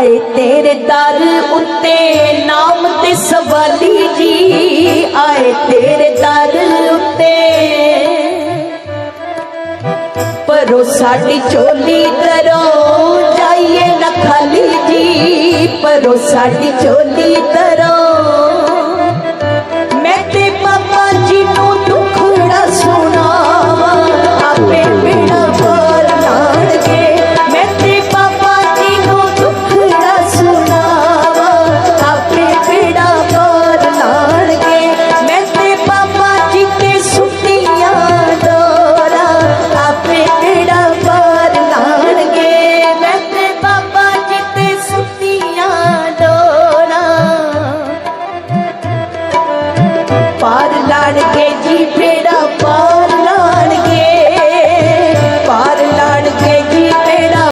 ਆਏ ਤੇਰੇ ਦਰ ਉੱਤੇ ਨਾਮ ਤੇ ਸਵਾਲੀ ਜੀ ਆਏ ਤੇਰੇ ਦਰ ਉੱਤੇ। ਪਰੋ ਸਾਡੀ ਝੋਲੀ ਕਰੋ ਜਾਈਏ ਨਾ ਖਾਲੀ ਜੀ, ਪਰੋ ਸਾਡੀ ਝੋਲੀ